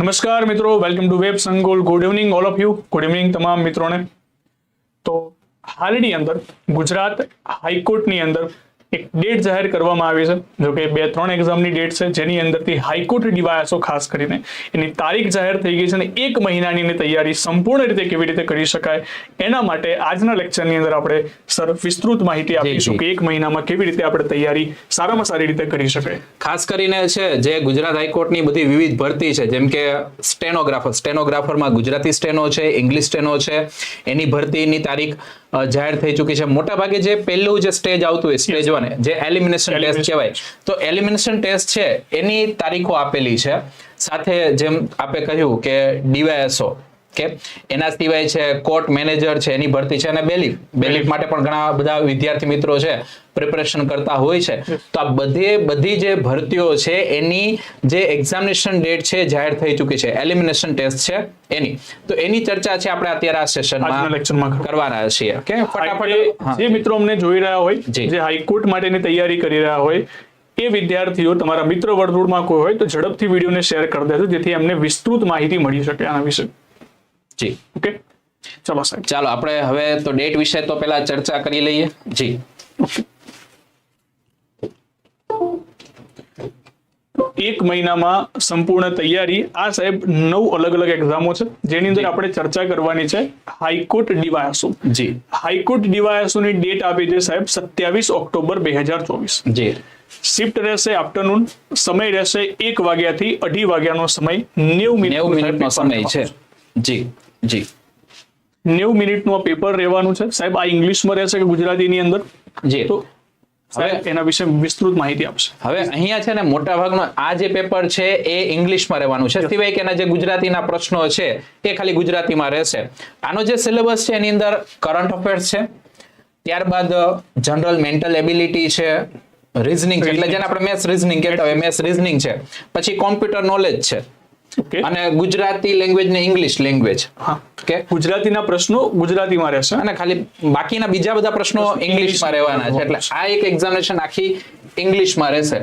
નમસ્કાર મિત્રો welcome to web Sankul good evening all of you good evening તમામ મિત્રોને. તો, હાલની અંદર ગુજરાત હાઈકોર્ટની અંદર એક ડેટ જાહેર કરવામાં આવી છે જો કે બે ત્રણ એક્ઝામની ડેટ છે જેની અંદરથી હાઈકોર્ટ ડીવાયસો ખાસ કરીને એની તારીખ જાહેર થઈ ગઈ છે અને એક મહિનાની તૈયારી સંપૂર્ણ રીતે કેવી રીતે કરી શકાય એના માટે આજના લેક્ચરની અંદર આપણે સર વિસ્તૃત માહિતી આપીશું કે એક મહિનામાં કેવી રીતે આપણે તૈયારી સારામાં સારી રીતે કરી શકાય. ખાસ કરીને છે જે ગુજરાત હાઈકોર્ટની બધી વિવિધ ભરતી છે જેમ કે સ્ટેનોગ્રાફર સ્ટેનોગ્રાફરમાં ગુજરાતી સ્ટેનો છે ઇંગ્લિશ સ્ટેનો છે એની ભરતીની તારીખ જાહેર થઈ ચૂકી છે. મોટા ભાગે જે પહેલું જે સ્ટેજ આવતું હોય સ્ટેજ વન જે એલિમિનેશન ટેસ્ટ કહેવાય. તો એલિમિનેશન ટેસ્ટ છે એની તારીખો આપેલી છે. સાથે જેમ આપે કહ્યું કે ડીવાયએસઓ કે એના સિવાય છે કોર્ટ મેનેજર છે એની ભરતી છે અને બેલીફ બેલીફ માટે પણ ઘણા બધા વિદ્યાર્થી મિત્રો છે પ્રિપરેશન કરતા હોય છે. તો આ બધે બધી જે ભરતીઓ છે એની જે એક્ઝામિનેશન ડેટ છે જાહેર થઈ ચૂકી છે. એલિમિનેશન ટેસ્ટ છે એની. તો એની ચર્ચા છે આપણે અત્યારે આ સેશનમાં લેક્ચરમાં કરવાના. છીએ. કે ફટાફટ જે મિત્રો અમને જોઈ રહ્યા હોય જી. જે હાઈકોર્ટ માટેની તૈયારી કરી રહ્યા હોય એ વિદ્યાર્થીઓ તમારા મિત્ર વર્તુળમાં કોઈ હોય તો ઝડપથી વિડીયોને શેર કરી દેજો જેથી એમને વિસ્તૃત માહિતી મળી શકે આના વિશે. જી. ઓકે. ચલો સાહેબ. ચાલો આપણે હવે તો ડેટ વિશે તો પહેલા ચર્ચા કરી લઈએ. જી. એક મહિનામાં સંપૂર્ણ તૈયારી. આ સાહેબ નવ અલગ અલગ એક્ઝામો છે. જેની અંદર આપણે ચર્ચા કરવાની છે હાઈકોર્ટ ડીવાયસો જી. હાઈકોર્ટ ડીવાયસોની ડેટ આપી છે સાહેબ સત્યાવીસ ઓક્ટોબર બે હજાર ચોવીસ. જી. શિફ્ટ રહેશે આફ્ટરનૂન. સમય રહેશે એક વાગ્યાથી અઢી વાગ્યાનો સમય. નેવું મિનિટ સમય છે. જી. જી. નેવું મિનિટનું આ પેપર રહેવાનું છે. સાહેબ આ ઇંગ્લિશમાં રહેશે કે ગુજરાતીની અંદર? જી. તો સાહેબ એના વિશે વિસ્તૃત માહિતી આપશે. હવે અહીંયા છે ને મોટા ભાગનો આ જે પેપર છે એ ઇંગ્લિશમાં રહેવાનું છે. સિવાય કે એના જે ગુજરાતીના પ્રશ્નો છે એ ખાલી ગુજરાતીમાં રહેશે. આનો જે સિલેબસ છે એની અંદર કરંટ અફેર્સ છે. ત્યારબાદ જનરલ મેન્ટલ એબિલિટી છે. રીઝનિંગ એટલે જેને આપણે મેથ્સ રીઝનિંગ કહેતા હોય મેથ્સ રીઝનિંગ છે. પછી કોમ્પ્યુટર નોલેજ છે. અને ગુજરાતી લેંગ્વેજ ને ઇંગ્લિશ લેંગ્વેજ કે ગુજરાતીના પ્રશ્નો ગુજરાતીમાં રહેશે. અને ખાલી બાકીના બીજા બધા પ્રશ્નો ઇંગ્લિશમાં રહેવાના છે. એટલે આ એક એક્ઝામિનેશન આખી ઇંગ્લિશમાં રહેશે.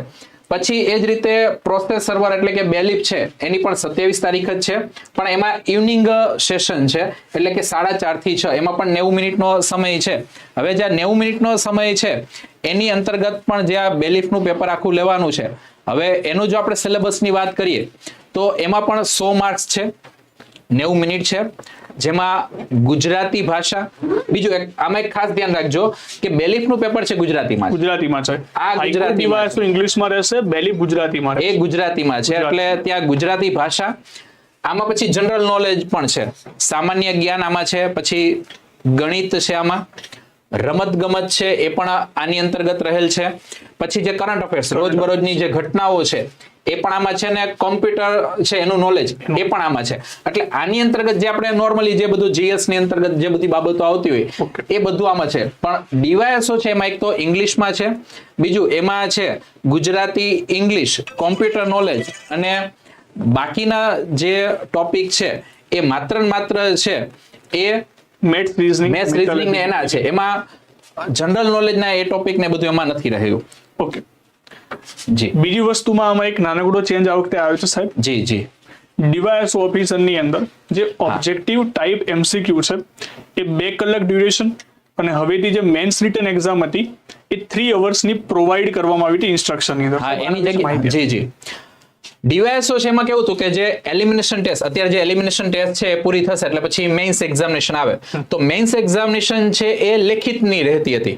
પછી એ જ રીતે પ્રોસેસ સર્વર એટલે કે બેલિપ છે એની પણ સત્યાવીસ તારીખ જ છે. પણ એમાં ઇવનિંગ સેશન છે એટલે કે સાડા ચારથી છ. એમાં પણ નેવું મિનિટનો સમય છે. હવે જે આ નેવું મિનિટનો સમય છે એની અંતર્ગત પણ જે આ બેલિફનું પેપર આખું લેવાનું છે હવે એનો જો આપણે સિલેબસની વાત કરીએ તો એમાં પણ સો માર્ક્સ છે નેવું મિનિટ છે. જેમાં ગુજરાતી ભાષા બીજું એક આમાં એક ખાસ ધ્યાન રાખજો કે બેલીફનું પેપર છે ગુજરાતીમાં ગુજરાતીમાં છે. આ ગુજરાતીમાં ડીવાયસો ઇંગ્લિશમાં રહેશે? બેલીફ ગુજરાતીમાં એ ગુજરાતીમાં છે એટલે ત્યાં ગુજરાતી ભાષા. આમાં પછી જનરલ નોલેજ પણ છે. સામાન્ય જ્ઞાન આમાં છે પછી ગણિત છે આમાં. રમત ગમત છે એ પણ આની અંતર્ગત રહેલ છે. પછી જે કરંટ અફેર્સ રોજબરોજની જે ઘટનાઓ છે એ પણ આમાં છે ને કોમ્પ્યુટર છે એનું નોલેજ એ પણ આમાં છે. એટલે આની અંતર્ગત જે આપણે નોર્મલી જે બધું જીએસની અંતર્ગત જે બધી બાબતો આવતી હોય એ બધું આમાં છે. પણ ડીવાયએસઓ છે એમાં એક તો ઇંગ્લિશમાં છે બીજું એમાં છે ગુજરાતી ઇંગ્લિશ કોમ્પ્યુટર નોલેજ અને બાકીના જે ટોપિક છે એ માત્ર ને માત્ર છે એ મેથ્સ રીઝનિંગ મેથ્સ રીઝનિંગ ને એના છે. એમાં જનરલ નોલેજ ના એ ટોપિક ને બધું એમાં નથી રહ્યું. ઓકે જી. બીજી વસ્તુમાં આમાં એક નાનકડો ચેન્જ આ વખતે આવ્યો છે સાહેબ. જી જી. ડીવાયએસ ઓફિસરની અંદર જે ઓબ્જેક્ટિવ ટાઈપ એમસીક્યુ છે એ બે કલાક ડ્યુરેશન અને હવેથી જે મેન્સ રિટર્ન એક્ઝામ હતી એ થ્રી અવર્સની પ્રોવાઈડ કરવામાં આવી હતી ઇન્સ્ટ્રક્શનની અંદર. હા એની જગ્યાએ જી જી. ડીવાયએસઓ છે એમાં કેવું હતું કે જે એલિમિનેશન ટેસ્ટ અત્યારે જે એલિમિનેશન ટેસ્ટ છે એ પૂરી થશે એટલે પછી મેઇન્સ એક્ઝામિનેશન આવે. તો મેઇન્સ એક્ઝામિનેશન છે એ લેખિતની રહેતી હતી.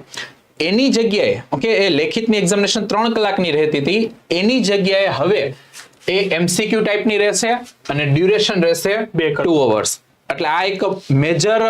એની જગ્યાએ ઓકે એ લેખિતની એક્ઝામિનેશન ત્રણ કલાકની રહેતી હતી. એની જગ્યાએ હવે એ એમસીક્યુ ટાઈપની રહેશે અને ડ્યુરેશન રહેશે બે ટુ અવર્સ એટલે આ એક મેજર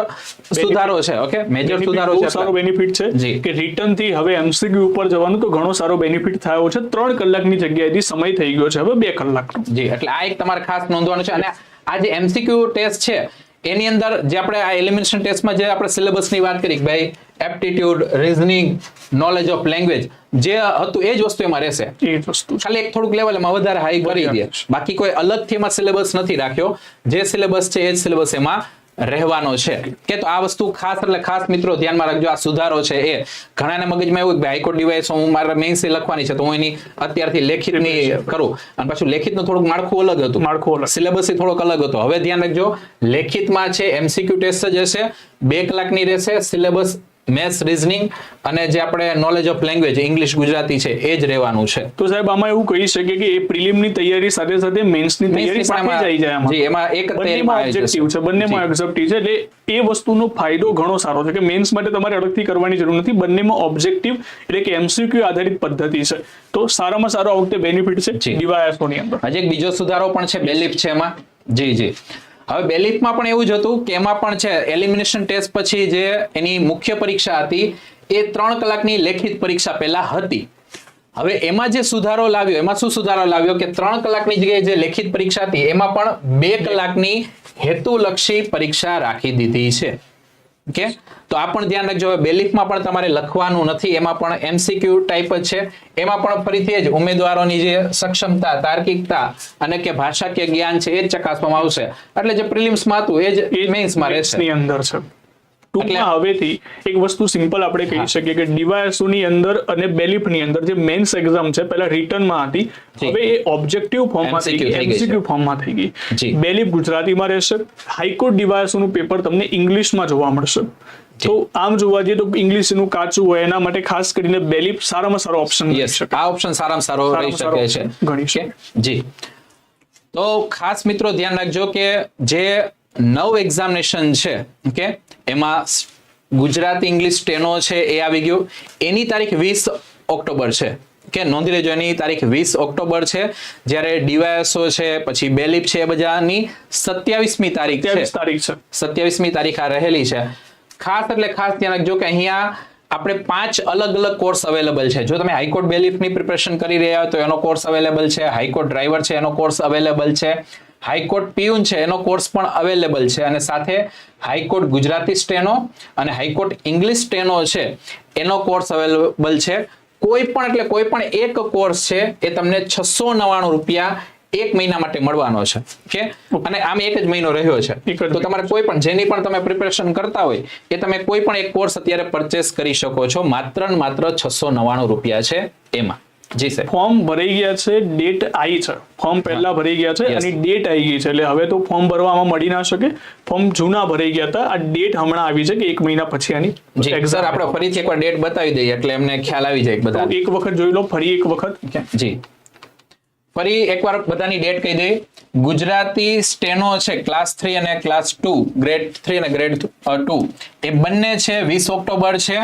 સુધારો છે ઓકે મેજર સુધારો છે સારો બેનિફિટ છે કે રિટર્નથી હવે એમસીક્યુ ઉપર જવાનું તો ઘણો સારો બેનિફિટ થયો છે. ત્રણ કલાકની જગ્યાએથી સમય થઈ ગયો છે હવે બે કલાકનો. જી એટલે આ એક તમારે ખાસ નોંધવાનું છે. અને આ જે એમસીક્યુ ટેસ્ટ છે એની અંદર જે આપણે આ એલિમિનેશન ટેસ્ટમાં જે આપણે સિલેબસની વાત કરી ભાઈ aptitude reasoning knowledge of language જે હતું એ જ વસ્તુ એમાં રહેશે. એ જ વસ્તુ ખાલી એક થોડુંક લેવલ એમાં વધારે હાઈ કરી દે બાકી કોઈ અલગથી એમાં સિલેબસ નથી રાખ્યો. જે સિલેબસ છે એ જ સિલેબસ એમાં રહેવાનો છે. કે તો આ વસ્તુ ખાસ એટલે ખાસ મિત્રો ધ્યાનમાં રાખજો આ સુધારો છે એ. ઘણાને મગજમાં એવું કે હાઈકોર્ટ ડિવાઇસ હું મારા મેઇન્સ લખવાની છે તો હું એની અત્યારથી લેખિતની કરું. અને પાછું લેખિતનું થોડુંક માળખું અલગ હતું. માળખું અલગ. સિલેબસ થોડોક અલગ હતો. હવે ધ્યાન રાખજો લેખિતમાં છે એમસીક્યુ ટેસ્ટ જ હશે બે કલાકની રહેશે સિલેબસ મેથ્સ રીઝનિંગ અને જે આપણે knowledge of language English Gujarati છે એ જ રહેવાનું છે. તો સાહેબ આમાં એવું કહી શકીએ કે એ પ્રિલિમની તૈયારી સાથે સાથે મેન્સની તૈયારી સાથે પણ જ આવી જાય જી, એમાં એક તૈયારીમાં ઓબ્જેક્ટિવ છે બંનેમાં. ઓબ્જેક્ટિવ છે એટલે એ વસ્તુનો ફાયદો ઘણો સારો છે કે મેન્સ માટે તમારે અલગથી કરવાની જરૂર નથી બંનેમાં ઓબ્જેક્ટિવ એટલે કે એમસીક્યુ આધારિત પદ્ધતિ છે. તો સારામાં સારો આ વખતે બેનિફિટ છે. ડીવાયએસઓ ની અંદર. હજી એક બીજો સુધારો પણ છે બેલિફ છે એમાં. જી જી. હવે બેલીફમાં પણ એવું જ હતું કે એમાં પણ છે એલિમિનેશન ટેસ્ટ પછી જે એની મુખ્ય પરીક્ષા હતી, એ ત્રણ કલાકની લેખિત પરીક્ષા પહેલા હતી. હવે એમાં જે સુધારો લાવ્યો, એમાં શું સુધારો લાવ્યો કે ત્રણ કલાકની જગ્યાએ જે લેખિત પરીક્ષા હતી, એમાં પણ બે કલાકની હેતુલક્ષી પરીક્ષા રાખી દીધી છે. ઓકે? તો આ પણ ધ્યાન રાખજો. હવે બેલીફમાં પણ તમારે લખવાનું નથી. એમાં પણ એમસીક્યુ ટાઈપ જ છે. એમાં પણ ફરીથી જ ઉમેદવારોની જે સક્ષમતા તાર્કિકતા અને કે ભાષાકીય જ્ઞાન છે એ જ ચકાસવામાં આવશે. એટલે જે પ્રિલિમ્સમાં હતું એ જ મેઇન્સમાં રહેશે. અંદર છે. ટૂંકમાં હવેથી એક વસ્તુ સિમ્પલ આપણે કહી શકીએ કે ડીવાયએસઓ ની અંદર અને બેલિફની અંદર જે મેન્સ એક્ઝામ છે પહેલા રિટર્નમાં હતી હવે એ ઓબ્જેક્ટિવ ફોર્મમાં થઈ ગઈ એમસીક્યુ ફોર્મમાં થઈ ગઈ. બેલિફ ગુજરાતીમાં રહેશે હાઈકોર્ટ ડીવાયએસઓ નું પેપર તમને ઇંગ્લિશમાં જોવા મળશે. તો આમ જોવા જઈએ તો ઇંગ્લિશનું કાચું હોય એના માટે ખાસ કરીને બેલિફ સારામાં સારો ઓપ્શન આ ઓપ્શન સારામાં સારો રહી શકે છે. ગણી શકે. જી. તો ખાસ મિત્રો ધ્યાન રાખજો કે જે નવ એક્ઝામિનેશન છે ઓકે? એમાં ગુજરાતી ઇંગ્લિશ ટેનો છે એ આવી ગયું. એની તારીખ વીસ ઓક્ટોબર છે. કે નોંધી લેજો એની તારીખ વીસ ઓક્ટોબર છે જ્યારે ડીવાયએસઓ છે પછી બેલીપ છે એ બધાની સત્યાવીસમી તારીખ છે. તારીખ છે. સત્યાવીસમી તારીખ આ રહેલી છે. ખાસ એટલે ખાસ ધ્યાન રાખજો કે અહીંયા આપણે પાંચ અલગ અલગ કોર્સ અવેલેબલ છે. જો તમે હાઈકોર્ટ બેલીફની પ્રિપરેશન કરી રહ્યા હોય તો એનો કોર્સ અવેલેબલ છે હાઈકોર્ટ ડ્રાઈવર છે એનો કોર્સ અવેલેબલ છે. હાઈકોર્ટ પિયુન છે એનો કોર્સ પણ અવેલેબલ છે અને સાથે હાઈકોર્ટ ગુજરાતી સ્ટેનો અને હાઈકોર્ટ ઇંગ્લિશ સ્ટેનો છે એનો કોર્સ અવેલેબલ છે. કોઈ પણ એટલે કોઈ પણ એક કોર્સ છે એ તમને છસો નવ્વાણું રૂપિયા એક મહિના માટે મળવાનો છે. કે અને આમ એક જ મહિનો રહ્યો છે. તો તમારે કોઈ પણ જેની પણ તમે પ્રિપેરેશન કરતા હોય એ તમે કોઈ પણ એક કોર્સ અત્યારે પરચેસ કરી શકો છો માત્ર ને માત્ર છસો નવ્વાણું રૂપિયા છે એમાં. જી સર ફોર્મ ભરાઈ ગયા છે ડેટ આવી છે. ફોર્મ પહેલા ભરાઈ ગયા છે. અને ડેટ આવી ગઈ છે. એટલે હવે તો ફોર્મ ભરવામાં મળી ના શકે. ફોર્મ જૂના ભરાઈ ગયા હતા. આ ડેટ હમણાં આવી છે કે એક મહિના પછી આની સર આપણે ફરીથી એકવાર ડેટ બતાવી દઈએ. એટલે એમને ખ્યાલ આવી જાય બધા એક વખત જોઈ લો ફરી એક વખત. જી. ફરી એકવાર બધાની ડેટ કહી દઈએ. ગુજરાતી સ્ટેનો છે ક્લાસ થ્રી અને ક્લાસ ટુ ગ્રેડ થ્રી અને ગ્રેડ ટુ એ બંને છે વીસ ઓક્ટોબર છે.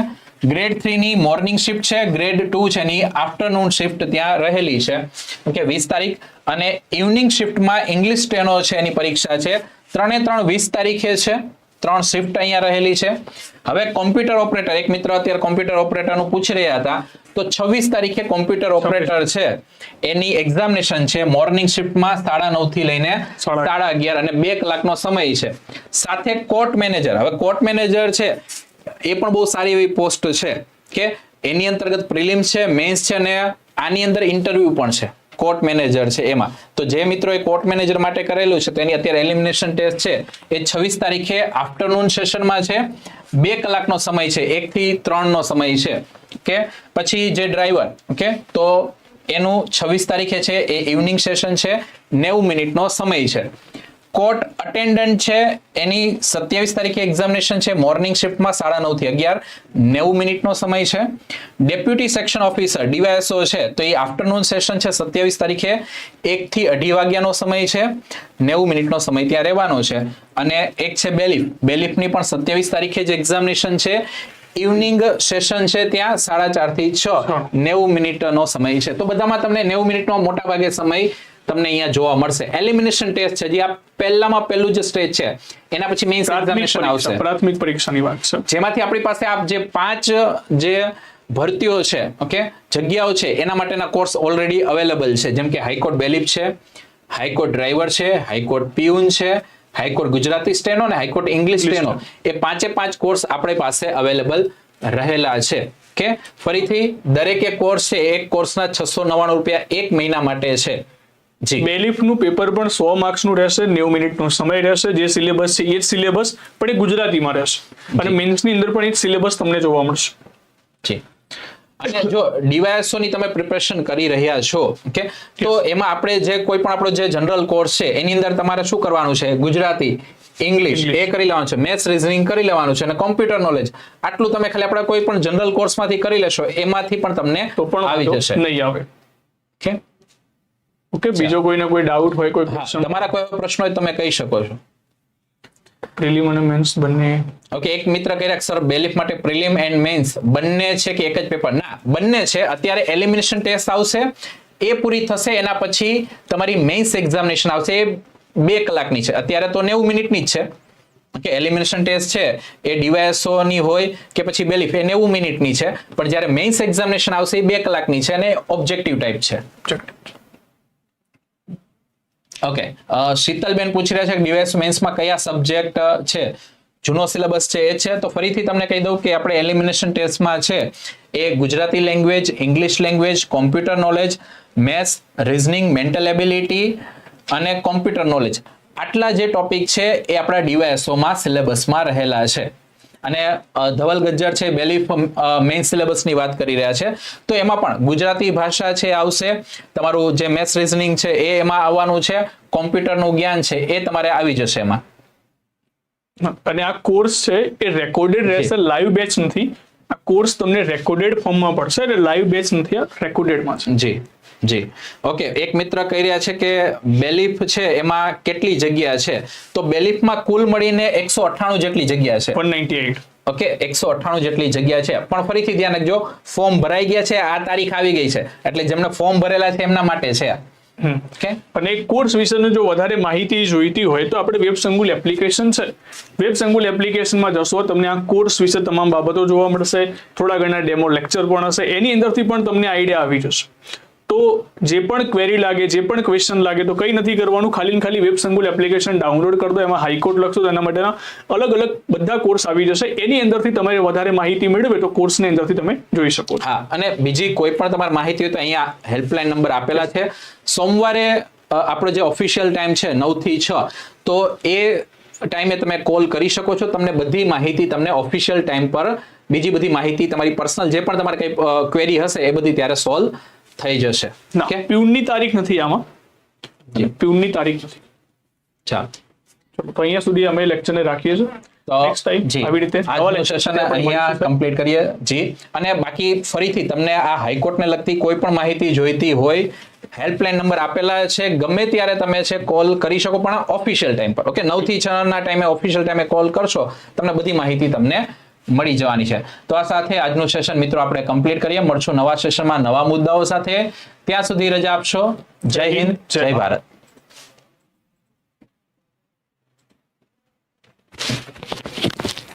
ગ્રેડ થ્રી ની મોર્નિંગ શિફ્ટ છે ગ્રેડ ટુ છે એની આફ્ટરનૂન શિફ્ટ ત્યાં રહેલી છે. ઓકે વીસ તારીખ. અને ઇવનિંગ શિફ્ટમાં ઇંગ્લિશ ટ્રેનો છે એની પરીક્ષા છે. ત્રણે ત્રણ વીસ તારીખે છે ત્રણ શિફ્ટ અહીંયા રહેલી છે. હવે કોમ્પ્યુટર ઓપરેટર એક મિત્ર અત્યારે કોમ્પ્યુટર ઓપરેટરનું પૂછી રહ્યા હતા તો છવ્વીસ તારીખે કોમ્પ્યુટર ઓપરેટર છે. એની એક્ઝામિનેશન છે મોર્નિંગ શિફ્ટમાં સાડા નવથી લઈને સાડા અગિયાર. અને બે કલાકનો સમય છે. સાથે કોર્ટ મેનેજર હવે કોર્ટ મેનેજર છે એ પણ બહુ સારી એવી પોસ્ટ છે કે એની અંતર્ગત પ્રિલિમ્સ છે, મેન્સ છે અને આની અંદર ઇન્ટરવ્યુ પણ છે, કોર્ટ મેનેજર છે એમાં. તો જે મિત્રોએ કોર્ટ મેનેજર માટે કરેલું છે તેની અત્યારે એલિમિનેશન ટેસ્ટ છે, એ છવ્વીસ તારીખે આફ્ટરનૂન સેશનમાં છે. બે કલાકનો સમય છે, એક થી ત્રણ નો સમય છે કે પછી જે ડ્રાઈવર, ઓકે? તો એનું છવ્વીસ તારીખે છે, એ ઇવનિંગ સેશન છે, નેવું મિનિટનો સમય છે. કોર્ટ અટેન્ડન્ટ છે એની સત્યાવીસ તારીખે એક્ઝામિનેશન છે મોર્નિંગ શિફ્ટમાં સાડા નવથી અગિયાર નેવું મિનિટનો સમય છે. ડેપ્યુટી સેક્શન ઓફિસર ડીવાયએસઓ છે તો એ આફ્ટરનૂન સેશન છે સત્યાવીસ તારીખે એક થી અઢી વાગ્યાનો સમય છે નેવું મિનિટનો સમય ત્યાં રહેવાનો છે. અને એક છે બેલિફ બેલિફની પણ સત્યાવીસ તારીખે જ એક્ઝામિનેશન છે. ઇવનિંગ સેશન છે ત્યાં સાડા ચારથી છ. નેવું મિનિટનો સમય છે. તો બધામાં તમને નેવું મિનિટનો મોટા ભાગે સમય તમને અહીંયા જોવા મળશે. એલિમિનેશન ટેસ્ટ છે જે આ પહેલામાં પહેલું જે સ્ટેજ છે. એના પછી મેઇન્સ એક્ઝામિનેશન આવશે. પ્રાથમિક પરીક્ષાની વાત છે. જેમાંથી આપણી પાસે આપ જે પાંચ જે ભરતીઓ છે ઓકે જગ્યાઓ છે એના માટેના કોર્સ ઓલરેડી અવેલેબલ છે. જેમ કે હાઈકોર્ટ બેલીફ છે હાઈકોર્ટ ડ્રાઈવર છે હાઈકોર્ટ પિયુન છે હાઈકોર્ટ ગુજરાતી સ્ટેનો અને હાઈકોર્ટ ઇંગ્લિશ સ્ટેનો એ પાંચે પાંચ કોર્સ આપણી પાસે અવેલેબલ રહેલા છે કે ફરીથી દરેકે કોર્સ છે એક કોર્સના છસો નવ્વાણું રૂપિયા એક મહિના માટે છે. બેલીફનું પેપર પણ સો માર્ક્સનું રહેશે નેવું મિનિટનો સમય રહેશે જે સિલેબસ છે એ જ સિલેબસ પણ એ ગુજરાતીમાં રહેશે. અને મેન્સની અંદર પણ એ જ સિલેબસ તમને જોવા મળશે. જી. અને જો ડીવાયએસઓ ની તમે પ્રિપરેશન કરી રહ્યા છો ઓકે? તો એમાં આપણે જે કોઈ પણ આપણો જે જનરલ કોર્સ છે એની અંદર તમારે શું કરવાનું છે? ગુજરાતી ઇંગ્લિશ એ કરી લેવાનું છે. મેથ્સ રીઝનિંગ કરી લેવાનું છે અને કોમ્પ્યુટર નોલેજ. આટલું તમે ખાલી આપણા કોઈ પણ જનરલ કોર્સમાંથી કરી લેશો એમાંથી પણ તમને તો પણ આવી જશે. નહીં આવે. ઓકે? ઓકે બીજો કોઈને કોઈ ડાઉટ હોય કોઈ તમારા કોઈ પ્રશ્ન હોય તમે કહી શકો છો. પ્રિલિમ અને મેન્સ બંને? ઓકે એક મિત્ર કહી સર બેલિફ માટે પ્રિલિમ એન્ડ મેન્સ બંને છે કે એક જ પેપર ના બંને છે. અત્યારે એલિમિનેશન ટેસ્ટ આવશે. એ પૂરી થશે એના પછી તમારી મેન્સ એક્ઝામિનેશન આવશે. એ બે કલાકની છે. અત્યારે તો નેવું મિનિટની જ છે. ઓકે એલિમિનેશન ટેસ્ટ છે. એ ડીવાયએસઓ ની હોય કે પછી બેલિફ એ નેવું મિનિટની છે. પણ જ્યારે મેઇન્સ એક્ઝામિનેશન આવશે એ બે કલાકની છે અને ઓબ્જેક્ટિવ ટાઈપ છે. ઓકે શીતલબેન પૂછી રહ્યા છે કે ડીવાયએસ મેન્સમાં કયા સબ્જેક્ટ છે? જૂનો સિલેબસ છે એ છે. તો ફરીથી તમને કહી દઉં કે આપણે એલિમિનેશન ટેસ્ટમાં છે એ Gujarati language English language computer knowledge maths reasoning mental ability અને કોમ્પ્યુટર નોલેજ આટલા જે ટોપિક છે એ આપણા ડીવાયએસઓમાં સિલેબસમાં રહેલા છે. અને ધવલ ગજ્જર છે બેલીફ મેઇન સિલેબસની વાત કરી રહ્યા છે. તો એમાં પણ ગુજરાતી ભાષા છે આવશે. તમારું જે મેથ્સ રીઝનિંગ છે એ એમાં આવવાનું છે. કોમ્પ્યુટરનું જ્ઞાન છે એ તમારે આવી જશે એમાં. અને આ કોર્સ છે એ રેકોર્ડેડ રહેશે લાઈવ બેચ નથી. આ કોર્સ તમને રેકોર્ડેડ ફોર્મમાં પડશે એટલે લાઈવ બેચ નથી આ રેકોર્ડેડમાં છે. જી. જી. ઓકે એક મિત્ર કહી રહ્યા છે કે બેલીફ છે એમાં કેટલી જગ્યા છે? તો બેલીફમાં કુલ મળીને એકસો અઠ્ઠાણું જેટલી જગ્યા છે. વન નાઇન્ટી ઓકે એકસો અઠ્ઠાણું જેટલી જગ્યા છે. પણ ફરીથી ધ્યાન રાખજો ફોર્મ ભરાઈ ગયા છે આ તારીખ આવી ગઈ છે. એટલે જેમને ફોર્મ ભરેલા છે એમના માટે છે ઓકે અને એક કોર્સ વિશેની જો વધારે માહિતી જોઈતી હોય તો આપણે વેબ સંગુલ એપ્લિકેશન છે. વેબ સંગુલ એપ્લિકેશનમાં જશો તમને આ કોર્સ વિશે તમામ બાબતો જોવા મળશે. થોડા ઘણા ડેમો લેક્ચર પણ હશે. એની અંદરથી પણ તમને આઈડિયા આવી જશે. તો જે પણ ક્વેરી લાગે, જે પણ ક્વેશ્ચન લાગે, તો કંઈ નથી કરવાનું. ખાલી ખાલી વેબ સંકુલ એપ્લિકેશન ડાઉનલોડ કરી એમાં હાઈકોર્ટ લખશો તો એના માટેના અલગ અલગ બધા કોર્સ આવી જશે. એની અંદરથી તમારે વધારે માહિતી મેળવે તો કોર્સની અંદરથી તમે જોઈ શકો હા, અને બીજી કોઈ પણ તમારે માહિતી હોય તો અહીંયા હેલ્પલાઇન નંબર આપેલા છે. સોમવારે આપણો જે ઓફિશિયલ ટાઈમ છે, નવથી છ, તો એ ટાઈમે તમે કોલ કરી શકો છો. તમને બધી માહિતી તમને ઓફિશિયલ ટાઈમ પર બીજી બધી માહિતી તમારી પર્સનલ જે પણ તમારે કંઈ ક્વેરી હશે એ બધી ત્યારે સોલ્વ થઈ જશે. ના પ્યુનની તારીખ નથી આમાં. પ્યુનની તારીખ નથી. ચાલ. ચલો તો અહીંયા સુધી અમે લેક્ચરને રાખીએ છીએ. તો નેક્સ્ટ ટાઈમ જી. આવી રીતે સેશન અહીંયા કમ્પ્લીટ કરીએ. જી. અને બાકી ફરીથી તમને આ હાઈકોર્ટને લગતી કોઈ પણ માહિતી જોઈતી હોય હેલ્પલાઇન નંબર આપેલા છે. ગમે ત્યારે તમે છે કોલ કરી શકો પણ ઓફિશિયલ ટાઈમ પર. ઓકે નવથી છ ના ટાઈમે ઓફિશિયલ ટાઈમે કોલ કરશો તમને બધી માહિતી તમને મળી જવાની છે. તો આ સાથે આજનું સેશન મિત્રો આપણે કમ્પ્લીટ કરીએ. મળશું નવા સેશનમાં નવા મુદ્દાઓ સાથે. ત્યાં સુધી રજા આપશો. જય હિન્દ જય ભારત.